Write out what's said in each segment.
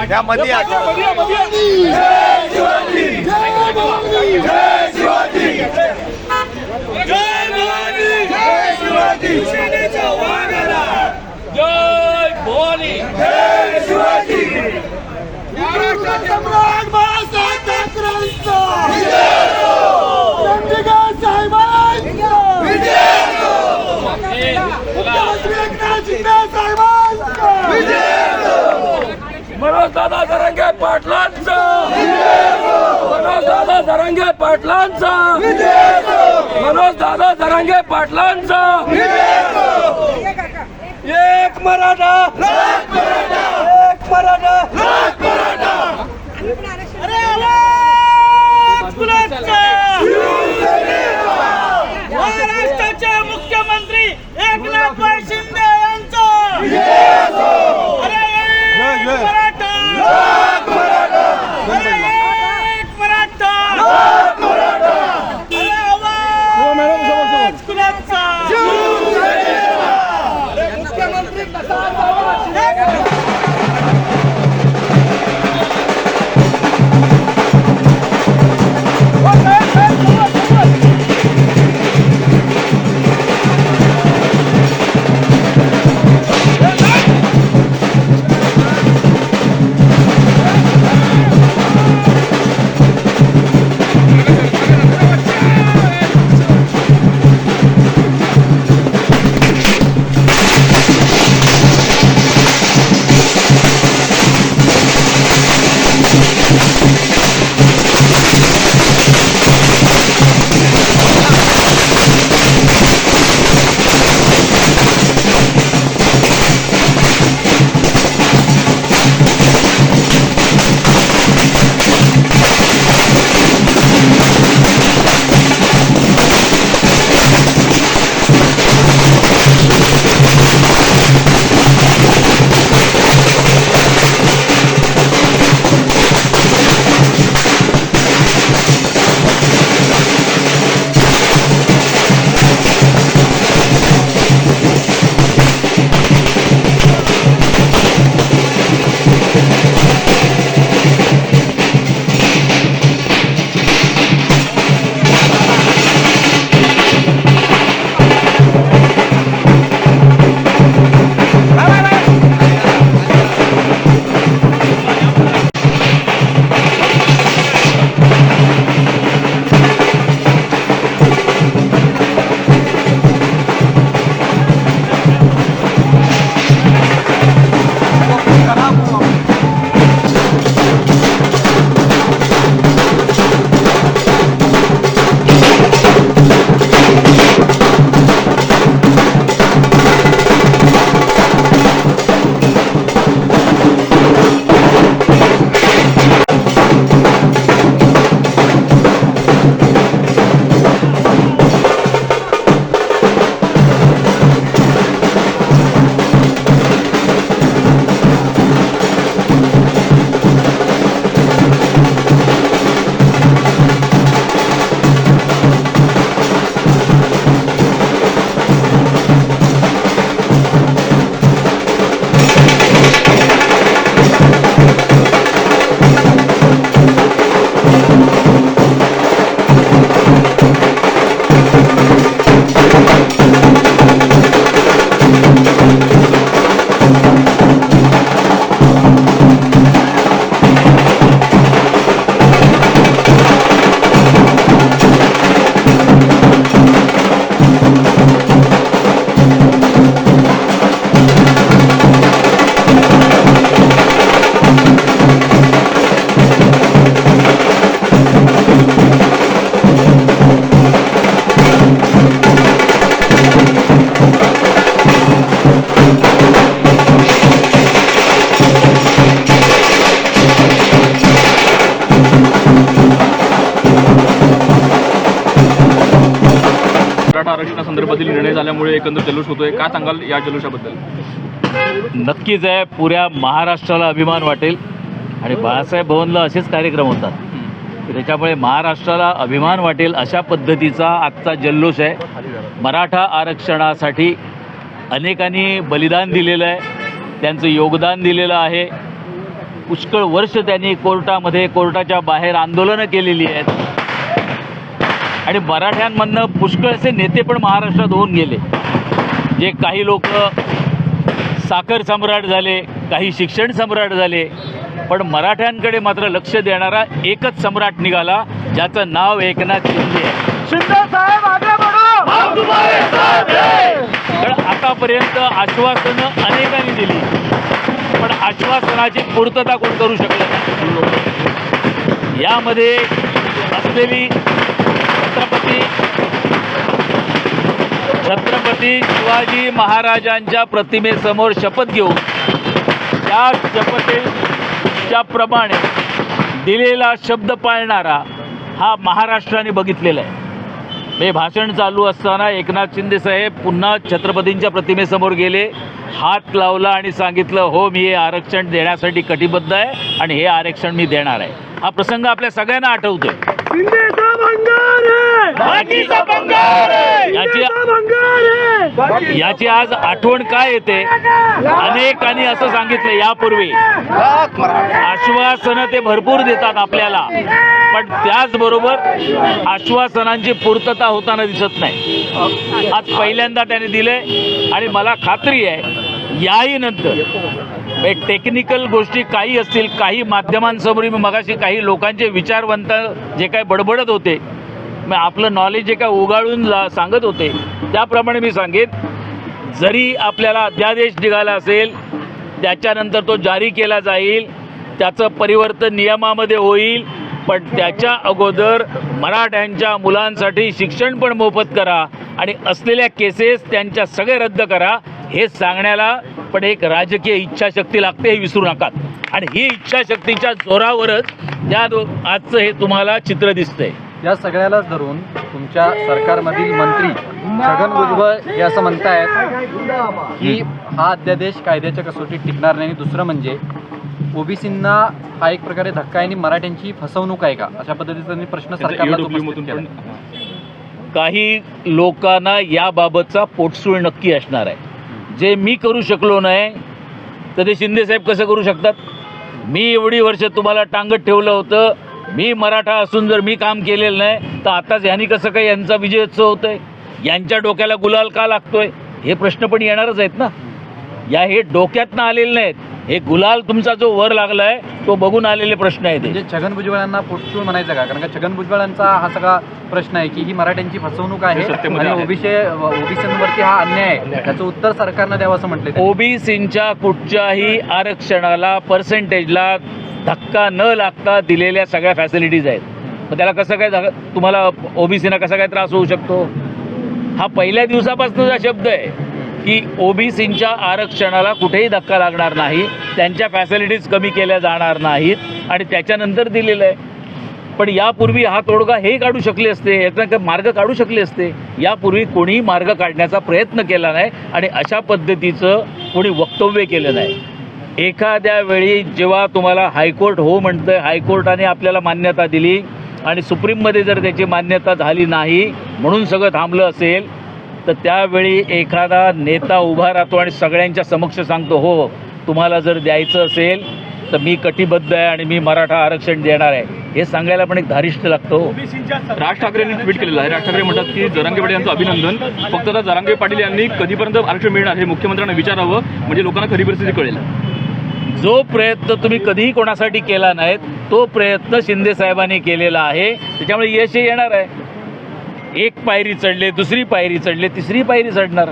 मध्ये या. जय भवानी सम्राट बाळासाहेब ठाकरेंचा दंडीगार साहेबांचा मुख्यमंत्री एकनाथ शिंदे साहेबांचा मनोज दादा जरांगे पाटलांचा मनोज पाटलांचा. मनोज दादा जरांगे पाटलांचा. एक मराठा. एक मराठा. आरक्षणासंदर्भातील निर्णय झाल्यामुळे एकंदर जल्लोष होतोय. काय सांगाल या जल्लोषाबद्दल? नक्कीच आहे. पुऱ्या महाराष्ट्राला अभिमान वाटेल. आणि बाळासाहेब भवनला असेच कार्यक्रम होतात. त्याच्यामुळे महाराष्ट्राला अभिमान वाटेल अशा पद्धतीचा आजचा जल्लोष आहे. मराठा आरक्षणासाठी अनेकांनी बलिदान दिलेलं आहे. त्यांचं योगदान दिलेलं आहे. पुष्कळ वर्ष त्यांनी कोर्टामध्ये कोर्टाच्या बाहेर आंदोलनं केलेली आहेत. आणि मराठ्यांमधनं पुष्कळ असे नेते पण महाराष्ट्रात होऊन गेले. जे काही लोक साखर सम्राट झाले काही शिक्षण सम्राट झाले पण मराठ्यांकडे मात्र लक्ष देणारा एकच सम्राट निघाला ज्याचं नाव एकनाथ शिंदे आहे. कारण आतापर्यंत आश्वासनं अनेकांनी दिली. पण आश्वासनाची पूर्तता कोण करू शकलं नाही? यामध्ये असलेली छत्रपती छत्रपती शिवाजी महाराजांच्या प्रतिमेसमोर शपथ घेऊन त्या शपथेच्या प्रमाणे दिलेला शब्द पाळणारा हा महाराष्ट्राने बघितलेला आहे. हे भाषण चालू असताना एकनाथ शिंदे साहेब पुन्हा छत्रपतींच्या प्रतिमेसमोर गेले हात लावला आणि सांगितलं हो मी हे आरक्षण देण्यासाठी कटिबद्ध आहे आणि हे आरक्षण मी देणार आहे. हा प्रसंग आपल्या सगळ्यांना आठवतोय. याची याची आज आठवण काय येते? अनेकांनी असं सांगितलं यापूर्वी. आश्वासनं ते भरपूर देतात आपल्याला. पण त्याचबरोबर आश्वासनांची पूर्तता होताना दिसत नाही. आज पहिल्यांदा त्याने दिले आणि मला खात्री आहे याही नंतर. टेक्निकल गोष्टी काही असतील काही माध्यमांसमोर मी मगाशी काही लोकांचे विचारवंत जे काय बडबडत होते मग आपलं नॉलेज जे काय उगाळून जा सांगत होते त्याप्रमाणे मी सांगेन. जरी आपल्याला अध्यादेश निघाला असेल त्याच्यानंतर तो जारी केला जाईल त्याचं परिवर्तन नियमामध्ये होईल पण त्याच्या अगोदर मराठ्यांच्या मुलांसाठी शिक्षण पण मोफत करा आणि असलेल्या केसेस त्यांच्या सगळे रद्द करा हे सांगण्याला पण एक राजकीय इच्छाशक्ती लागते हे विसरू नका. आणि ही इच्छाशक्तीच्या जोरावरच त्या आजचं हे तुम्हाला चित्र दिसतंय. या सगळ्यालाच धरून तुमच्या सरकारमधील मंत्री छगन भुजबळ हे असं म्हणतायत की हा अध्यादेश कायद्याच्या कसोटीत टिकणार नाही. आणि दुसरं म्हणजे ओबीसींना हा एक प्रकारे धक्का आहे आणि मराठ्यांची फसवणूक आहे का? अशा पद्धतीचा प्रश्न सरकारला काही लोकांना याबाबतचा पोटसूळ नक्की असणार आहे. जे मी करू शकलो नाही तर ते शिंदेसाहेब कसं करू शकतात? मी एवढी वर्ष तुम्हाला टांगत ठेवलं होतं मी मराठा असून जर मी काम केलेलं नाही तर आताच ह्यांनी कसं काही यांचा विजयोत्सव होत आहे यांच्या डोक्याला गुलाल का लागतोय? हे प्रश्न पण येणारच आहेत ना. या हे डोक्यातनं आलेले नाहीत. हे गुलाल तुमचा जो वर लागलाय तो बघून आलेले प्रश्न आहेत हे. म्हणजे छगन भुजबळांना पोटसूळ म्हणायचं का? कारण का छगन भुजबळांचा हा सगळा प्रश्न आहे की ही मराठ्यांची फसवणूक आहे हे आणि आहे. ओबीसी ओबीसीवरती हा अन्याय आहे. त्याचं उत्तर सरकारनं द्यावं असं म्हटलं ओबीसींच्या कुठच्याही आरक्षणाला पर्सेंटेजला धक्का न लागता दिलेल्या सगळ्या फॅसिलिटीज आहेत. मग त्याला कसं काय तुम्हाला ओबीसीना कसा काय त्रास होऊ शकतो? हा पहिल्या दिवसापासूनचा शब्द आहे की ओबीसींच्या आरक्षणाला कुठेही धक्का लागणार नाही त्यांच्या फॅसिलिटीज कमी केल्या जाणार नाहीत आणि त्याच्यानंतर दिलेलं आहे. पण यापूर्वी हा तोडगा हे काढू शकले असते याचा मार्ग काढू शकले असते. यापूर्वी कोणीही मार्ग काढण्याचा प्रयत्न केला नाही आणि अशा पद्धतीचं कोणी वक्तव्य केलं नाही. एखाद्या वेळी जेव्हा तुम्हाला हायकोर्ट हो म्हणतं हायकोर्टाने आपल्याला मान्यता दिली आणि सुप्रीममध्ये जर त्याची मान्यता झाली नाही म्हणून सगळं थांबलं असेल तर त्यावेळी एखादा नेता उभा राहतो आणि सगळ्यांच्या समक्ष सांगतो हो, हो तुम्हाला जर द्यायचं असेल तर मी कटिबद्ध आहे आणि मी मराठा आरक्षण देणार आहे. हे सांगायला पण एक धारिष्ट लागतो हो. राज ठाकरेंनी ट्विट केलेलं आहे. राज ठाकरे म्हणतात की जरांगे पाटील यांचं अभिनंदन. फक्त आता जरांगे पाटील यांनी कधीपर्यंत आरक्षण मिळणार हे मुख्यमंत्र्यांना विचारावं म्हणजे लोकांना खरी परिस्थिती कळेल. जो प्रयत्न तुम्ही कधीही कोणासाठी केला नाहीत तो प्रयत्न शिंदे साहेबांनी केलेला आहे. त्याच्यामुळे यश येणार आहे. एक पायरी चढले दुसरी पायरी चढले तिसरी पायरी चढणार.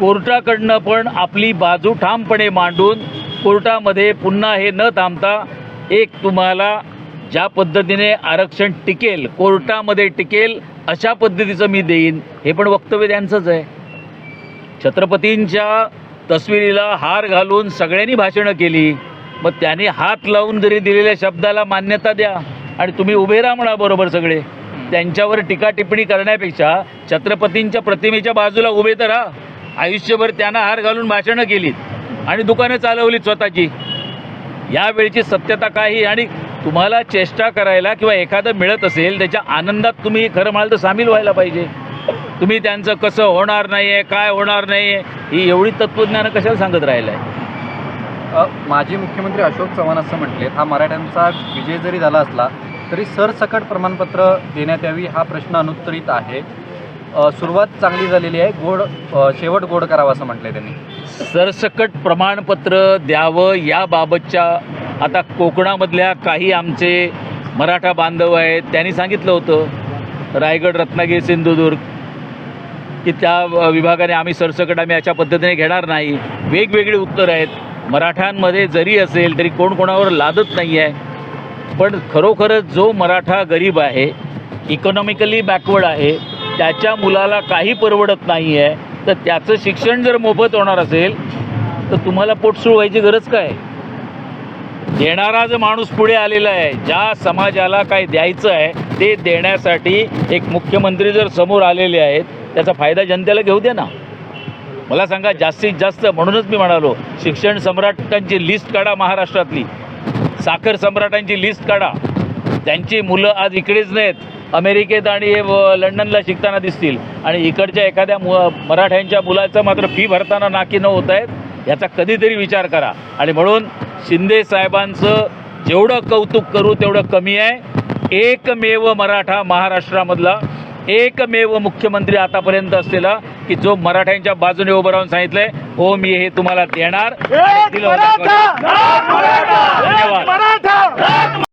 कोर्टाकडनं पण आपली बाजू ठामपणे मांडून कोर्टामध्ये पुन्हा हे न थांबता एक तुम्हाला ज्या पद्धतीने आरक्षण टिकेल कोर्टामध्ये टिकेल अशा पद्धतीचं मी देईन. हे पण वक्तव्य त्यांचंच आहे. छत्रपतींच्या तस्वीरीला हार घालून सगळ्यांनी भाषणं केली. मग त्याने हात लावून जरी दिलेल्या शब्दाला मान्यता द्या आणि तुम्ही उभे राहा म्हणा बरोबर सगळे. त्यांच्यावर टीका टिप्पणी करण्यापेक्षा छत्रपतींच्या प्रतिमेच्या बाजूला उभे तर राहा. आयुष्यभर त्यांना हार घालून भाषणं केलीत आणि दुकानं चालवलीत स्वतःची. यावेळची सत्यता काही आणि तुम्हाला चेष्टा करायला किंवा एखादं मिळत असेल त्याच्या आनंदात तुम्ही खरं म्हणाल तर सामील व्हायला पाहिजे. तुम्ही त्यांचं कसं होणार नाही आहे काय होणार नाही आहे ही एवढी तत्त्वज्ञानं कशाला सांगत राहिलं आहे माजी मुख्यमंत्री अशोक चव्हाण असं म्हटलेत हा मराठ्यांचा विजय जरी झाला असला तरी सरसकट प्रमाणपत्र देण्यात यावी हा प्रश्न अनुत्तरित आहे. सुरुवात चांगली झालेली आहे गोड शेवट गोड करावा असं म्हटलंय त्यांनी. सरसकट प्रमाणपत्र द्यावं याबाबतच्या आता कोकणामधल्या काही आमचे मराठा बांधव आहेत त्यांनी सांगितलं होतं रायगड रत्नागिरी सिंधुदुर्ग की त्या विभागाने आम्ही सरसकट आम्ही अशा पद्धतीने घेणार नाही. वेगवेगळी उत्तरं आहेत. मराठ्यांमध्ये जरी असेल तरी कोण कोणावर लादत नाही आहे पण खरोखरच जो मराठा गरीब आहे इकॉनॉमिकली बॅकवर्ड आहे त्याच्या मुलाला काही परवडत नाही आहे तर त्याचं शिक्षण जर मोफत होणार असेल तर तुम्हाला पोटसूळ व्हायची गरज काय? देणारा जो माणूस पुढे आलेला आहे ज्या समाजाला काय द्यायचं आहे ते देण्यासाठी एक मुख्यमंत्री जर समोर आलेले आहेत त्याचा फायदा जनतेला घेऊ दे ना. मला सांगा जास्तीत जास्त म्हणूनच मी म्हणालो शिक्षण सम्राटांची लिस्ट काढा महाराष्ट्रातली. साखर सम्राटांची लिस्ट काढा. त्यांची मुलं आज इकडेच नाहीत. अमेरिकेत आणि व- लंडनला शिकताना दिसतील. आणि इकडच्या एखाद्या मु मराठ्यांच्या मुलाचं मात्र फी भरताना नाकी न होत आहेत याचा कधीतरी विचार करा. आणि म्हणून शिंदे साहेबांचं जेवढं कौतुक करू तेवढं कमी आहे. एकमेव मराठा महाराष्ट्रामधला एकमेव मुख्यमंत्री आतापर्यंत असलेला की जो मराठ्यांच्या बाजूने उभं राहून सांगितलंय हो मी हे तुम्हाला देणार. धन्यवाद.